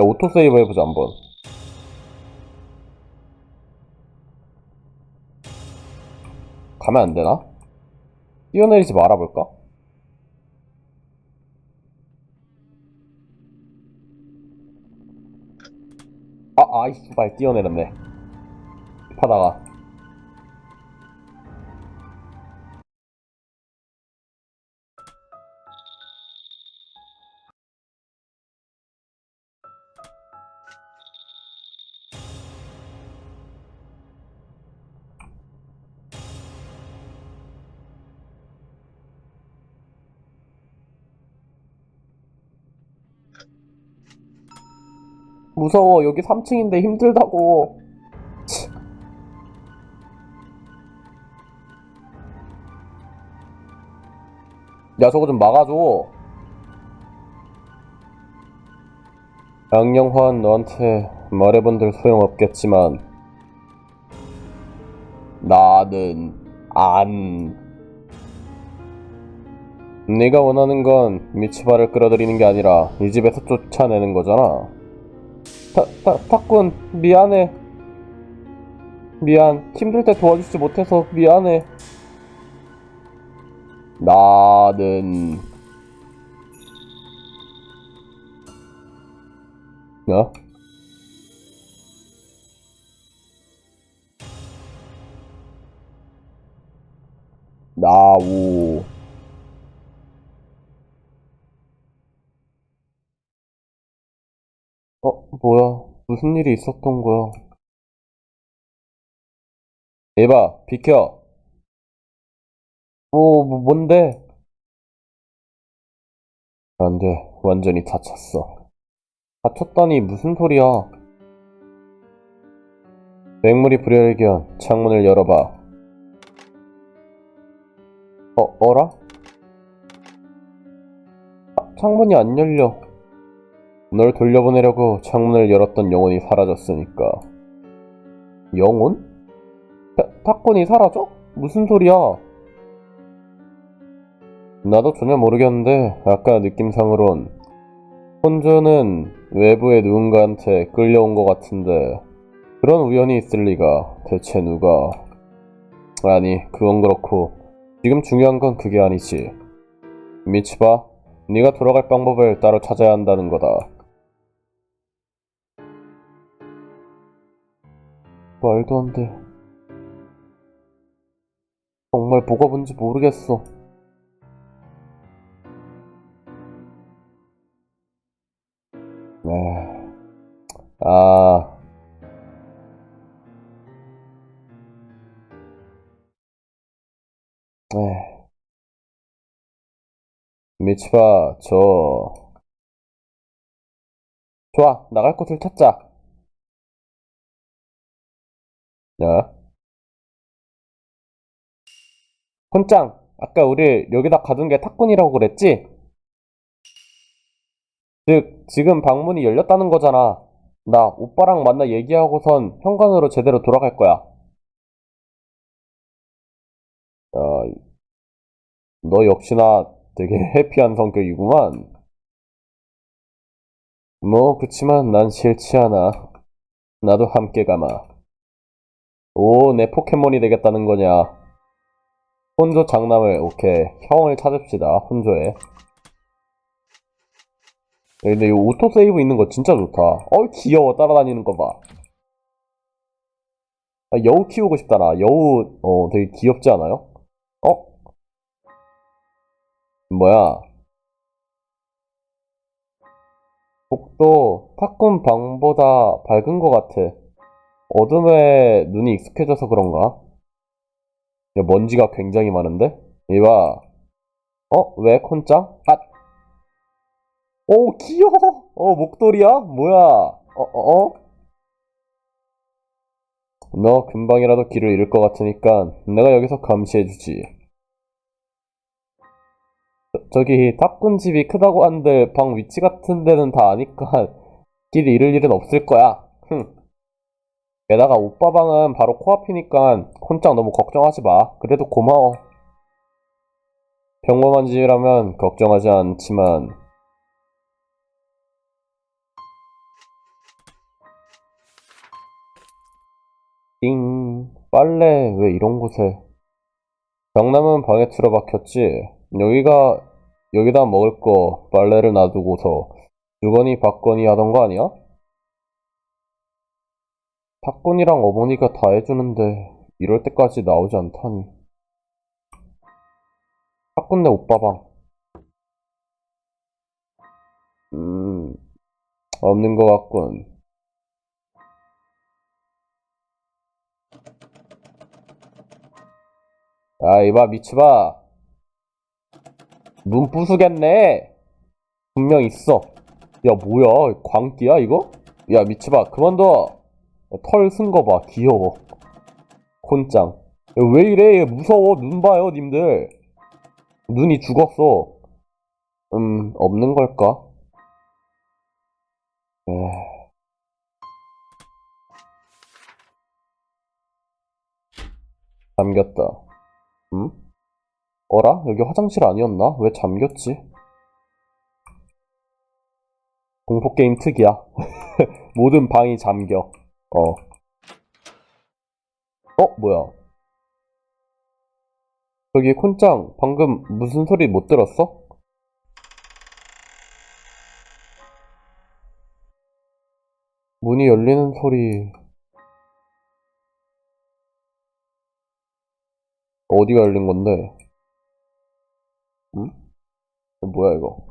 야, 오토세이브 해보자, 한번. 가면 안 되나? 뛰어내리지 말아볼까? 아, 아이, 씨발, 뛰어내렸네. 하다가. 무서워, 여기 3층인데 힘들다고. 야, 저거 좀 막아줘. 양영환 너한테 말해본들 소용없겠지만 나는 안 네가 원하는 건 미치바를 끌어들이는 게 아니라 이 집에서 쫓아내는 거잖아 타, 타, 타꾼 미안해. 미안. 힘들 때 도와주지 못해서 미안해. 나는 어? 나우 어, 뭐야? 무슨 일이 있었던 거야? 에바, 비켜! 뭐, 뭐 뭔데? 안 돼, 완전히 다쳤어. 다쳤다니 무슨 소리야? 맹물이 불여일견 창문을 열어봐. 어, 어라? 아, 창문이 안 열려. 널 돌려보내려고 창문을 열었던 영혼이 사라졌으니까. 영혼? 타, 타콘이 사라져? 무슨 소리야? 나도 전혀 모르겠는데 아까 느낌상으론 혼조는 외부의 누군가한테 끌려온 것 같은데 그런 우연이 있을 리가 대체 누가 아니 그건 그렇고 지금 중요한 건 그게 아니지 미치바 네가 돌아갈 방법을 따로 찾아야 한다는 거다 말도 안 돼 정말 뭐가 뭔지 모르겠어 네. 아, 네. 미치바, 저, 좋아, 나갈 곳을 찾자. 야. 혼짱, 아까 우리 여기다 가둔 게 탁군이라고 그랬지? 즉, 지금 방문이 열렸다는 거잖아. 나 오빠랑 만나 얘기하고선 현관으로 제대로 돌아갈 거야. 어, 너 역시나 되게 해피한 성격이구만. 뭐, 그치만 난 싫지 않아. 나도 함께 가마. 오, 내 포켓몬이 되겠다는 거냐. 혼조 장남을, 오케이. 형을 찾읍시다, 혼조에. 야, 근데 이 오토세이브 있는 거 진짜 좋다. 어, 귀여워. 따라다니는 거 봐. 아, 여우 키우고 싶다, 나. 여우, 어, 되게 귀엽지 않아요? 어? 뭐야. 복도 탁군 방보다 밝은 것 같아. 어둠에 눈이 익숙해져서 그런가? 야, 먼지가 굉장히 많은데? 이봐. 어? 왜 콘짱? 아! 오, 귀여워! 어, 목도리야? 뭐야? 어, 어, 어? 너 금방이라도 길을 잃을 것 같으니까 내가 여기서 감시해주지. 저, 저기 탑군 집이 크다고 한들 방 위치 같은 데는 다 아니까 길 잃을 일은 없을 거야. 흥. 게다가 오빠 방은 바로 코앞이니까 혼짝 너무 걱정하지 마. 그래도 고마워. 평범한 집이라면 걱정하지 않지만 띵 빨래 왜 이런 곳에 경남은 방에 틀어박혔지 여기가 여기다 먹을 거 빨래를 놔두고서 주거니 받거니 하던 거 아니야? 탁군이랑 어머니가 다 해주는데 이럴 때까지 나오지 않다니. 탁군네 오빠 방. 음, 없는 것 같군. 야, 이봐, 미치봐. 눈 부수겠네. 분명 있어. 야, 뭐야, 광기야, 이거? 야, 미치봐, 그만둬. 털 쓴 거 봐, 귀여워. 야, 왜 이래, 얘 무서워, 눈 봐요, 님들. 눈이 죽었어. 음, 없는 걸까? 에... 잠겼다. 음? 어라? 여기 화장실 아니었나? 왜 잠겼지? 공포게임 특이야. 모든 방이 잠겨. 어. 어, 뭐야? 저기 콘짱, 방금 무슨 소리 못 들었어? 문이 열리는 소리. 어디가 열린 건데? 응? 뭐야, 이거?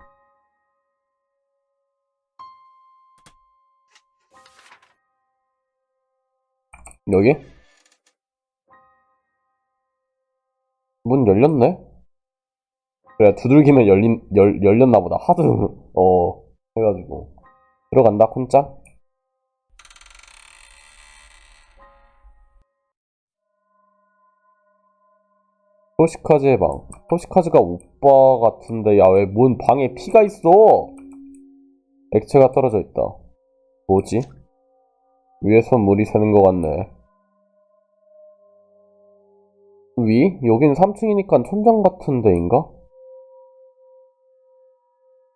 여기? 문 열렸네? 그래, 두들기면 열린, 열, 열렸나 보다. 하드, 어, 해가지고. 들어간다, 콘짜? 토시카즈의 방. 토시카즈가 오빠 같은데, 야, 왜 뭔 방에 피가 있어? 액체가 떨어져 있다. 뭐지? 위에서 물이 새는 것 같네. 위? 여긴 3층이니까 천장 같은 데인가?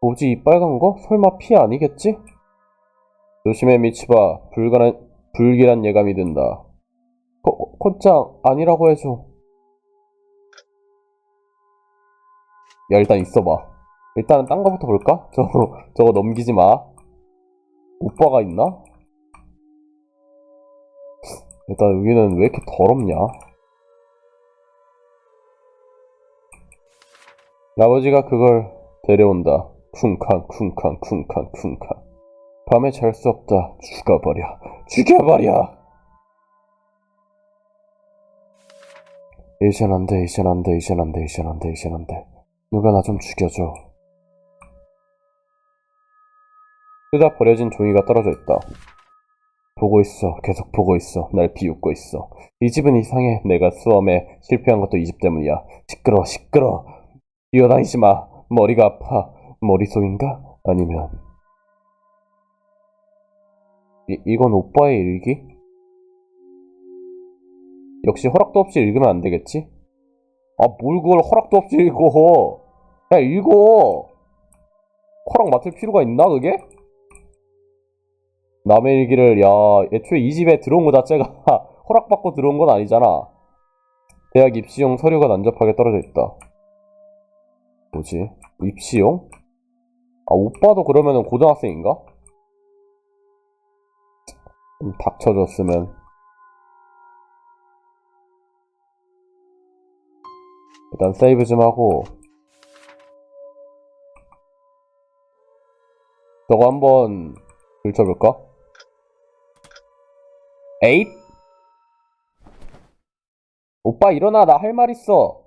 뭐지, 이 빨간 거? 설마 피 아니겠지? 조심해, 미치바. 불가란, 불길한 예감이 든다. 코, 콧장, 아니라고 해줘. 야, 일단 있어봐. 일단은 딴 거부터 볼까? 저거, 저거 넘기지 마. 오빠가 있나? 일단 여기는 왜 이렇게 더럽냐? 아버지가 그걸 데려온다. 쿵쾅 쿵쾅 쿵쾅 쿵쾅. 밤에 잘 수 없다. 죽어버려. 죽여버려. 이젠 안 돼, 이젠 안 돼, 이젠 안 돼, 이젠 안 돼, 이젠 안 돼. 누가 나 좀 죽여줘. 쓰다 버려진 종이가 떨어져 있다. 보고 있어. 계속 보고 있어. 날 비웃고 있어. 이 집은 이상해. 내가 수험에 실패한 것도 이 집 때문이야. 시끄러, 시끄러. 뛰어다니지 마. 머리가 아파. 머릿속인가? 아니면 이, 이건 오빠의 일기? 역시 허락도 없이 읽으면 안 되겠지? 아, 뭘 그걸 허락도 없이 읽어. 야, 읽어. 허락 맡을 필요가 있나, 그게? 남의 일기를, 야, 애초에 이 집에 들어온 거 자체가 허락받고 들어온 건 아니잖아. 대학 입시용 서류가 난접하게 떨어져 있다. 뭐지? 입시용? 아, 오빠도 그러면은 고등학생인가? 좀 닥쳐줬으면. 일단 세이브 좀 하고. 저거 한번 들춰볼까? 에잇? 오빠 일어나, 나 할 말 있어.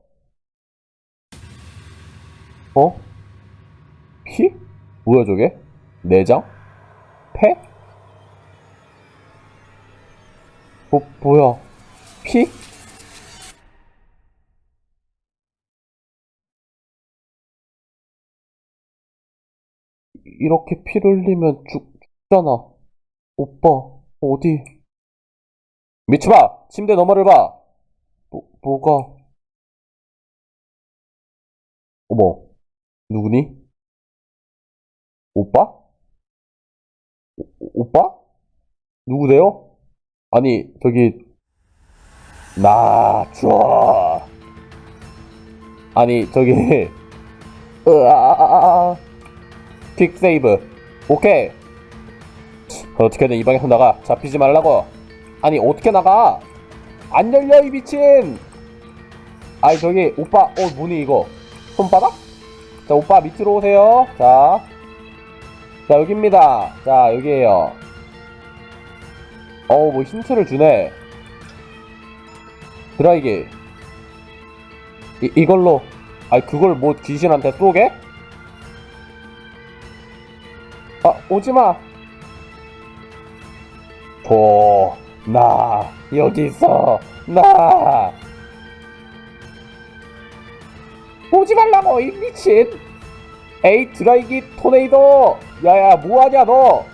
어? 피? 뭐야 저게? 내장? 폐? 뭐, 뭐야? 피? 이렇게 피를 흘리면 죽, 죽잖아. 오빠, 어디? 미쳐봐! 침대 너머를 봐! 뭐, 뭐가? 어머, 누구니? 오빠? 오, 오빠? 누구세요? 아니, 저기, 나 줘. 아니 저기 으아 퀵 세이브 오케이 어떻게든 이 방에서 나가 잡히지 말라고 아니 어떻게 나가 안 열려 이 미친 아니 저기 오빠 어 뭐니 이거 손바닥 자 오빠 밑으로 오세요. 자. 자 여기입니다. 자 여기에요. 어우 뭐 힌트를 주네. 드라이기. 이, 이걸로. 아니 그걸 뭐 귀신한테 쏘게? 아 오지마. 도나 여기 있어 나 오지 말라고 이 미친. 에이 드라이기 토네이도. 야야 뭐하냐 너?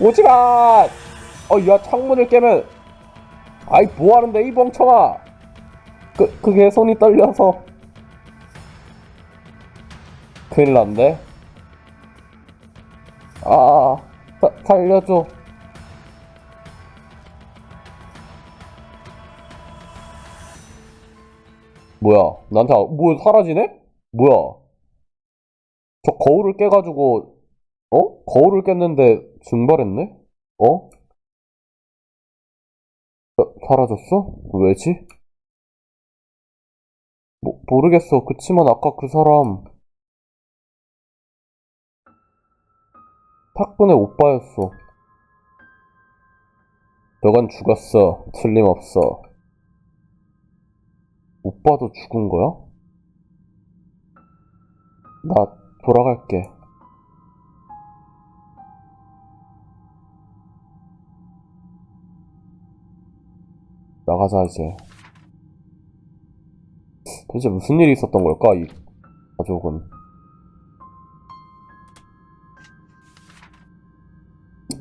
오지마. 어야 창문을 깨면. 아이 뭐하는데 이 멍청아. 그, 그게 손이 떨려서. 큰일 났네. 아 사, 살려줘 뭐야 나한테 아- 뭐 사라지네? 뭐야 저 거울을 깨가지고 어? 거울을 깼는데 증발했네? 어? 사, 사라졌어? 왜지? 모, 모르겠어. 그치만 아까 그 사람 탁분의 오빠였어. 너건 죽었어. 틀림없어. 오빠도 죽은 거야? 나 돌아갈게. 나가자 이제. 도대체 무슨 일이 있었던 걸까, 이 가족은.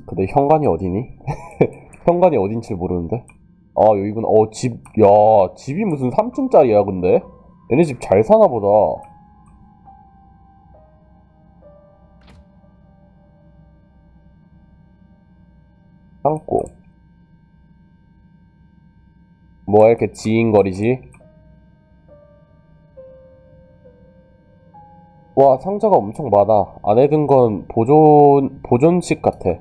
근데 현관이 어디니? 현관이 어딘지 모르는데? 아, 여기구나. 어, 집, 야, 집이 무슨 3층짜리야, 근데? 얘네 집 잘 사나 보다. 창고. 뭐야, 이렇게 지인거리지? 와, 상자가 엄청 많아. 안에 든 건 보존, 보존식 같아.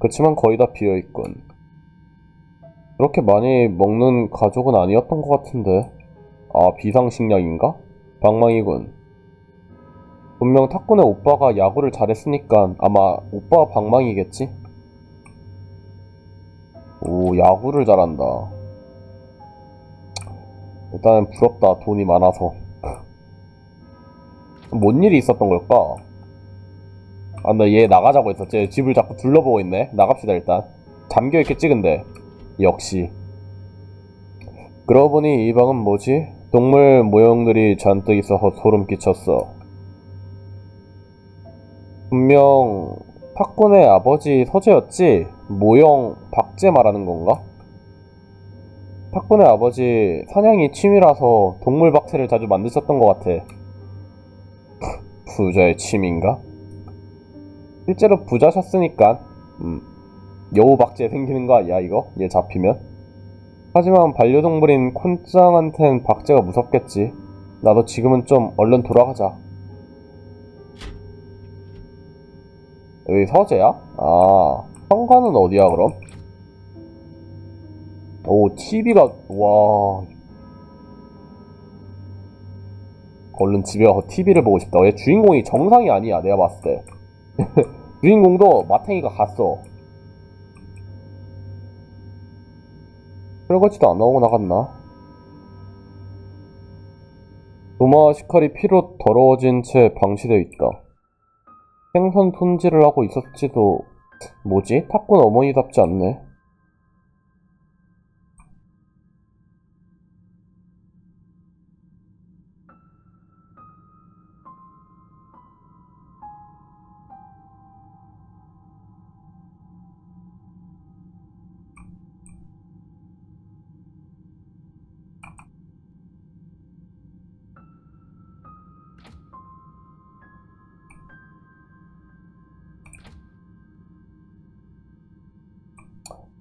그치만 거의 다 비어있군. 그렇게 많이 먹는 가족은 아니었던 것 같은데. 아, 비상식량인가? 방망이군. 분명 탁군의 오빠가 야구를 잘했으니까 아마 오빠가 방망이겠지? 오, 야구를 잘한다. 일단은 부럽다. 돈이 많아서. 뭔 일이 있었던 걸까? 아, 나 얘 나가자고 했었지. 집을 자꾸 둘러보고 있네. 나갑시다, 일단. 잠겨있겠지, 근데. 역시. 그러고 보니 이 방은 뭐지? 동물 모형들이 잔뜩 있어서 소름 끼쳤어. 분명 탁군의 아버지 서재였지? 모형 박제 말하는 건가? 탁군의 아버지 사냥이 취미라서 동물 박제를 자주 만드셨던 것 같아. 부자의 취미인가? 실제로 부자셨으니까 음, 여우 박제 생기는 거 아니야 이거? 얘 잡히면? 하지만 반려동물인 콘짱한텐 박제가 무섭겠지 나도 지금은 좀 얼른 돌아가자 여기 서재야? 아 현관은 어디야 그럼? 오 TV가 와 얼른 집에 가서 TV를 보고 싶다. 얘 주인공이 정상이 아니야, 내가 봤을 때. 주인공도 마탱이가 갔어. 설거지도 안 나오고 나갔나? 도마 식칼이 피로 더러워진 채 방치되어 있다. 생선 손질을 하고 있었지도, 뭐지? 탁군 어머니답지 않네.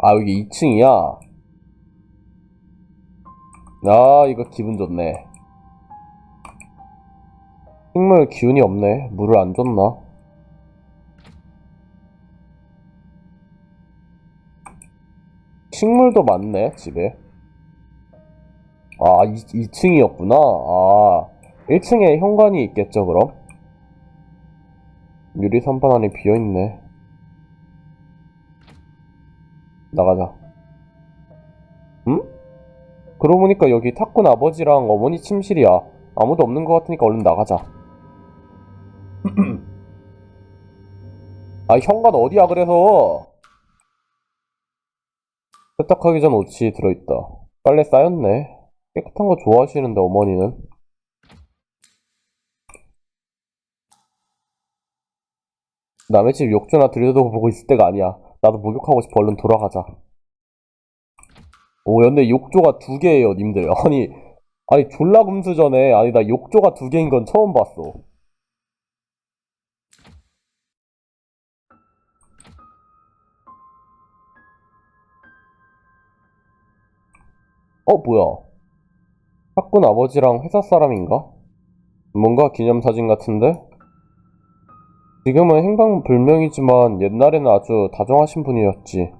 아, 여기 2층이야? 아, 이거 기분 좋네. 식물 기운이 없네. 물을 안 줬나? 식물도 많네, 집에. 아, 2, 2층이었구나. 아, 1층에 현관이 있겠죠, 그럼? 유리 선반 안에 비어있네. 나가자. 응? 그러고 보니까 여기 탁군 아버지랑 어머니 침실이야. 아무도 없는 것 같으니까 얼른 나가자. 아, 현관 어디야, 그래서? 세탁하기 전 옷이 들어있다. 빨래 쌓였네. 깨끗한 거 좋아하시는데, 어머니는. 남의 집 욕조나 들여다보고 있을 때가 아니야. 나도 목욕하고 싶어. 얼른 돌아가자. 오, 근데 욕조가 두 개예요, 님들. 아니, 아니, 졸라 금수 전에, 아니, 나 욕조가 두 개인 건 처음 봤어. 어, 뭐야. 학군 아버지랑 회사 사람인가? 뭔가 기념사진 같은데? 지금은 행방불명이지만 옛날에는 아주 다정하신 분이었지.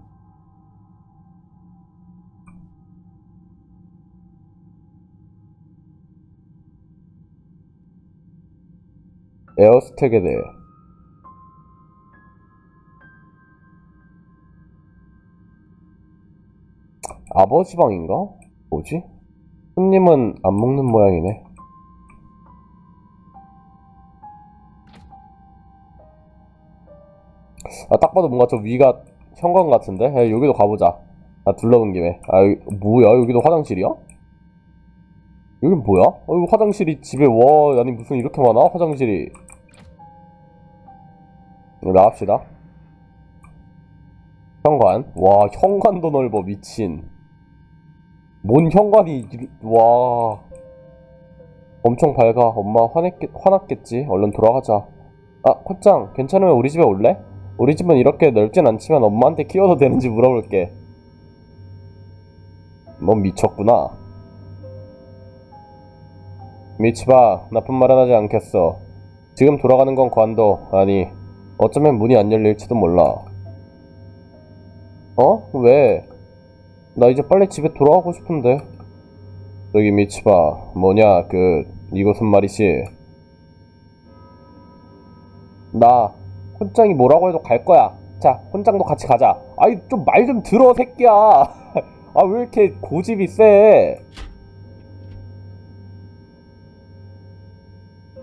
에어스택에 대해 아버지 방인가? 뭐지? 손님은 안 먹는 모양이네. 아, 딱 봐도 뭔가 저 위가 현관 같은데? 야, 여기도 가보자. 아, 둘러본 김에. 아, 여기, 뭐야? 여기도 화장실이야? 여긴 뭐야? 어, 이거 화장실이 집에, 와, 아니, 무슨 이렇게 많아? 화장실이. 나갑시다. 현관. 와, 현관도 넓어, 미친. 뭔 현관이, 와. 엄청 밝아. 엄마 화냈겠, 화났겠지? 얼른 돌아가자. 아, 콧장, 괜찮으면 우리 집에 올래? 우리 집은 이렇게 넓진 않지만 엄마한테 키워도 되는지 물어볼게. 넌 미쳤구나. 미치바, 나쁜 말은 하지 않겠어. 지금 돌아가는 건 관도, 아니, 어쩌면 문이 안 열릴지도 몰라. 어? 왜? 나 이제 빨리 집에 돌아가고 싶은데. 저기 미치바, 뭐냐, 그, 이곳은 말이지. 나, 혼장이 뭐라고 해도 갈 거야. 자, 혼장도 같이 가자. 아이, 좀 말 좀 들어, 새끼야. 아, 왜 이렇게 고집이 세?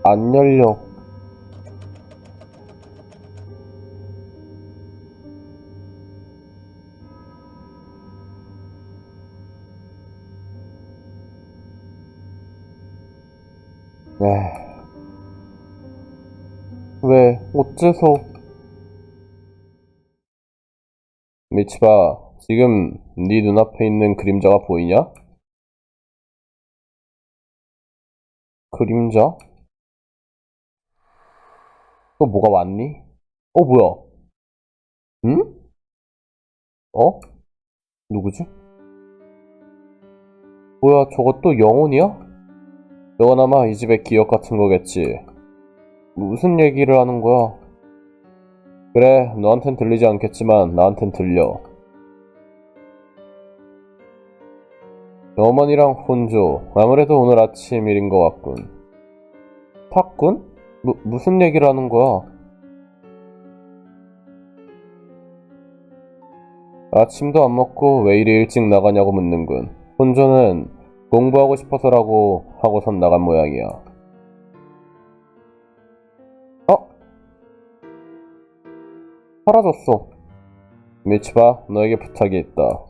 안 열려. 에휴. 왜, 어째서? 미치바, 지금 네 눈앞에 있는 그림자가 보이냐? 그림자? 또 뭐가 왔니? 어, 뭐야? 응? 어? 누구지? 뭐야, 또 영혼이야? 영원아마 이 집의 기억 같은 거겠지. 무슨 얘기를 하는 거야? 그래, 너한텐 들리지 않겠지만 나한텐 들려. 어머니랑 혼조. 아무래도 오늘 아침 일인 것 같군. 탁군? 무, 무슨 얘기를 하는 거야? 아침도 안 먹고 왜 이리 일찍 나가냐고 묻는군. 혼조는 공부하고 싶어서라고 하고선 나간 모양이야. 사라졌어. 미치바, 너에게 부탁이 있다.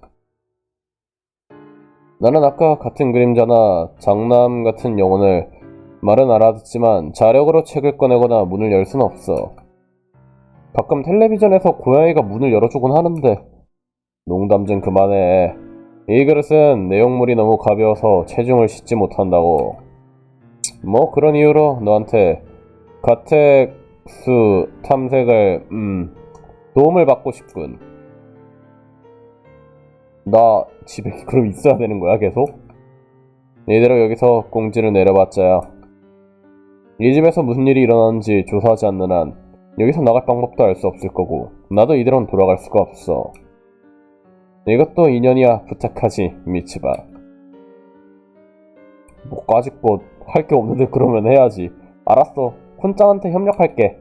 나는 아까 같은 그림자나 장남 같은 영혼을 말은 알아듣지만 자력으로 책을 꺼내거나 문을 열 수는 없어. 가끔 텔레비전에서 고양이가 문을 열어주곤 하는데 농담 좀 그만해. 이 그릇은 내용물이 너무 가벼워서 체중을 싣지 못한다고. 뭐 그런 이유로 너한테 가택수 탐색을 음 도움을 받고 싶군. 나 집에 그럼 있어야 되는 거야 계속? 이대로 여기서 꽁지를 내려봤자야. 이 집에서 무슨 일이 일어나는지 조사하지 않는 한 여기서 나갈 방법도 알 수 없을 거고 나도 이대로는 돌아갈 수가 없어. 이것도 인연이야 부탁하지 미치바. 뭐뭐할게 없는데 그러면 해야지. 알았어. 콘짱한테 협력할게.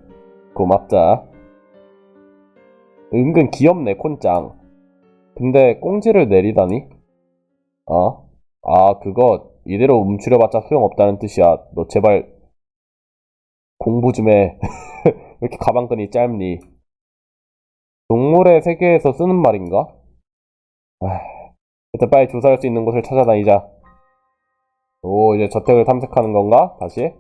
고맙다. 은근 귀엽네 콘짱. 근데 꽁지를 내리다니? 어? 아 그거 이대로 움츠려봤자 소용없다는 뜻이야. 너 제발 공부 좀 해. 왜 이렇게 가방끈이 짧니? 동물의 세계에서 쓰는 말인가? 아, 일단 빨리 조사할 수 있는 곳을 찾아다니자. 오, 이제 저택을 탐색하는 건가? 다시?